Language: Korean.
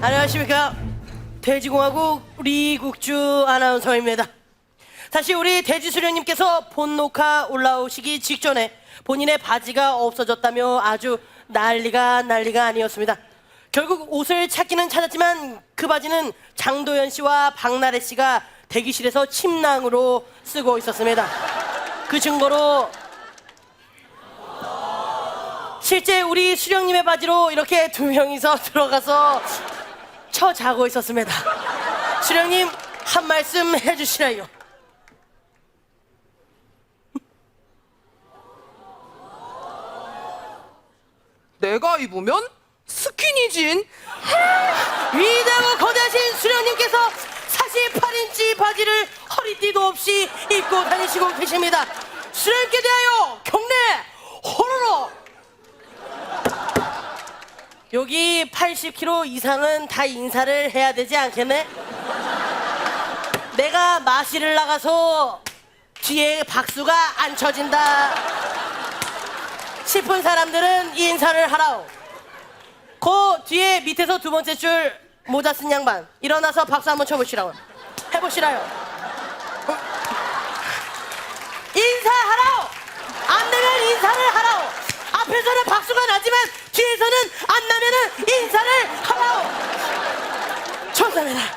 안녕하십니까 돼지공화국 리국주 아나운서입니다. 다시 우리 돼지수령님께서 본 녹화 올라오시기 직전에 본인의 바지가 없어졌다며 아주 난리가 난리가 아니었습니다. 결국 옷을 찾기는 찾았지만 그 바지는 장도연 씨와 박나래 씨가 대기실에서 침낭으로 쓰고 있었습니다. 그 증거로 실제 우리 수령님의 바지로 이렇게 두 명이서 들어가서 쳐 자고 있었습니다. 수령님 한 말씀 해주시라요. 내가 입으면 스키니진. 위대하고 거대하신 수령님께서 48인치 바지를 허리띠도 없이 입고 다니시고 계십니다. 수령님께 대하여 경례 호로로 여기 80kg 이상은 다 인사를 해야 되지 않겠네? 내가 마시를 나가서 뒤에 박수가 안 쳐진다 싶은 사람들은 인사를 하라오. 그 뒤에 밑에서 두 번째 줄 모자 쓴 양반 일어나서 박수 한번 쳐보시라고 해보시라요 어? 인사하라오 안 되면 인사를 하라오 앞에서는 박수가 나지만 뒤에서는 안 나면은 인사를 하라오. 감사합니다